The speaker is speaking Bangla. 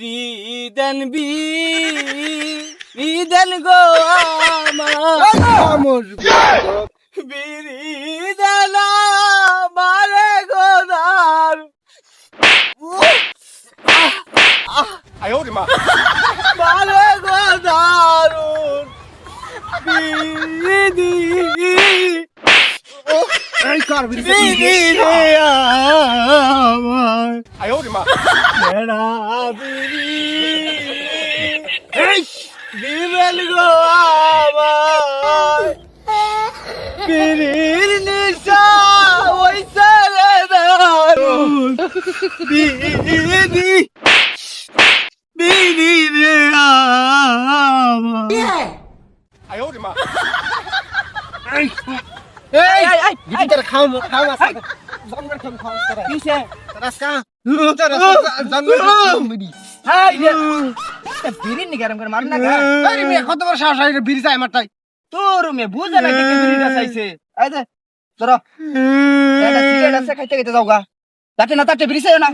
বিরি দেন বিরি দেন গো আমার। বিরি দেন মারে গো দারু। মারে গো দারুণ বিরি এই কর বিড়ি বিরি রে আমার বিরি দিবেল গো আমার বিরির নিশা ওই সারে দারুণ বিরি বিরি রে আমার এই এই এই বিড়িটা বিড়ি মেয়ে কত বড় সাহস হয় বিড়ি চাই আমার তাই। তোর মে বুঝে না কি চাইছে। আছে খাইতে খাইতে যাও তাতে না তাতে বিরি চাইও না।